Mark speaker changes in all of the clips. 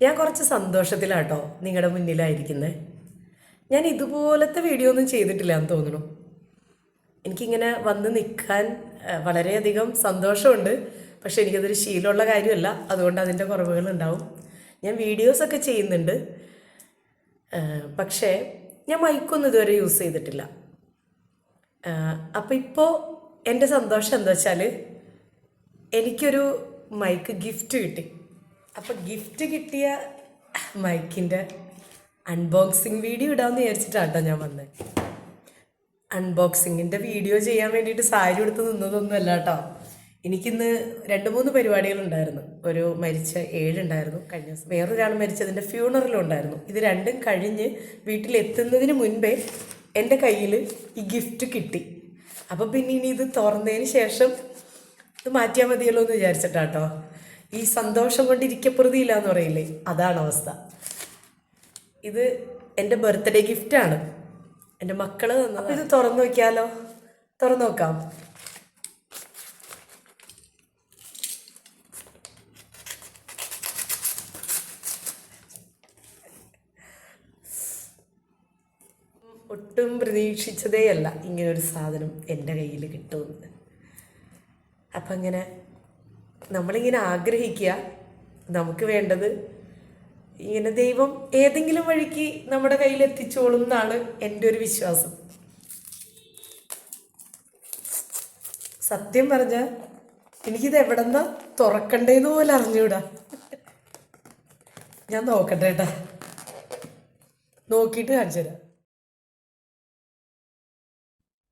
Speaker 1: ഞാൻ കുറച്ച് സന്തോഷത്തിലാട്ടോ നിങ്ങളുടെ മുന്നിലായിരിക്കുന്നത് ഞാൻ ഇതുപോലത്തെ വീഡിയോ ഒന്നും ചെയ്തിട്ടില്ല എന്ന് തോന്നുന്നു. എനിക്കിങ്ങനെ വന്ന് നിൽക്കാൻ വളരെയധികം സന്തോഷമുണ്ട്. പക്ഷെ എനിക്കതൊരു ശീലമുള്ള കാര്യമല്ല. അതുകൊണ്ട് അതിന്റെ കുറവുകൾ ഉണ്ടാവും ഞാൻ വീഡിയോസൊക്കെ ചെയ്യുന്നുണ്ട്. പക്ഷേ ഞാൻ മൈക്കൊന്നും ഇതുവരെ യൂസ് ചെയ്തിട്ടില്ല. അപ്പോൾ ഇപ്പോൾ എന്റെ സന്തോഷം എന്താ വെച്ചാൽ എനിക്കൊരു മൈക്ക് ഗിഫ്റ്റ് കിട്ടി. അപ്പോൾ ഗിഫ്റ്റ് കിട്ടിയ മൈക്കിന്റെ അൺബോക്സിങ് വീഡിയോ ഇടാമെന്ന് വിചാരിച്ചിട്ടാട്ടോ ഞാൻ വന്നത് അൺബോക്സിങ്ങിന്റെ വീഡിയോ ചെയ്യാൻ വേണ്ടിയിട്ട് സാരി എടുത്ത് നിന്നതൊന്നും അല്ല കേട്ടോ എനിക്കിന്ന് രണ്ട് മൂന്ന് പരിപാടികളുണ്ടായിരുന്നു. ഒരു മരിച്ച ഏഴുണ്ടായിരുന്നു. കഴിഞ്ഞ ദിവസം വേറൊരാൾ മരിച്ചതിന്റെ ഫ്യൂണറലും ഉണ്ടായിരുന്നു. ഇത് രണ്ടും കഴിഞ്ഞ് വീട്ടിലെത്തുന്നതിന് മുൻപേ എന്റെ കയ്യിൽ ഈ ഗിഫ്റ്റ് കിട്ടി. അപ്പോൾ പിന്നെ ഇനി ഇത് തുറന്നതിന് ശേഷം ഇത് മാറ്റിയാൽ മതിയല്ലോ എന്ന് വിചാരിച്ചിട്ടാട്ടോ. ഈ സന്തോഷം കൊണ്ട് ഇരിക്കപ്രതിയില്ല എന്ന് പറയില്ലേ? അതാണ് അവസ്ഥ. ഇത് എന്റെ ബർത്ത്ഡേ ഗിഫ്റ്റാണ് എന്റെ മക്കൾ തന്നത്. ഇത് തുറന്നു നോക്കിയാലോ? തുറന്നു നോക്കാം. ഒട്ടും പ്രതീക്ഷിച്ചതേയല്ല ഇങ്ങനൊരു സാധനം എന്റെ കയ്യിൽ കിട്ടുമെന്ന്. അപ്പം അങ്ങനെ നമ്മളിങ്ങനെ ആഗ്രഹിക്കുക നമുക്ക് വേണ്ടത് ഇങ്ങനെ ദൈവം ഏതെങ്കിലും വഴിക്ക് നമ്മുടെ കയ്യിൽ എത്തിച്ചോളും എന്നാണ് എന്റെ ഒരു വിശ്വാസം. സത്യം പറഞ്ഞ എനിക്കിത് എവിടെന്നാ തുറക്കണ്ടേന്ന് പോലെ അറിഞ്ഞൂടാ. ഞാൻ നോക്കട്ടെ ഏട്ടാ നോക്കിയിട്ട് കാണിച്ചു തരാം.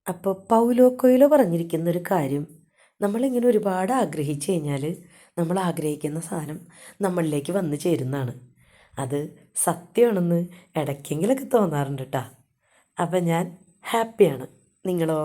Speaker 1: അപ്പോൾ പൗലോ കൊയിലോ പറഞ്ഞിരിക്കുന്ന ഒരു കാര്യം നമ്മളിങ്ങനെ ഒരുപാട് ആഗ്രഹിച്ചു കഴിഞ്ഞാൽ നമ്മൾ ആഗ്രഹിക്കുന്ന സാധനം നമ്മളിലേക്ക് വന്നു ചേരുന്നതാണ്. അത് സത്യമാണെന്ന് ഇടയ്ക്കെങ്കിലൊക്കെ തോന്നാറുണ്ട് കേട്ടോ അപ്പം ഞാൻ ഹാപ്പിയാണ്. നിങ്ങളോ?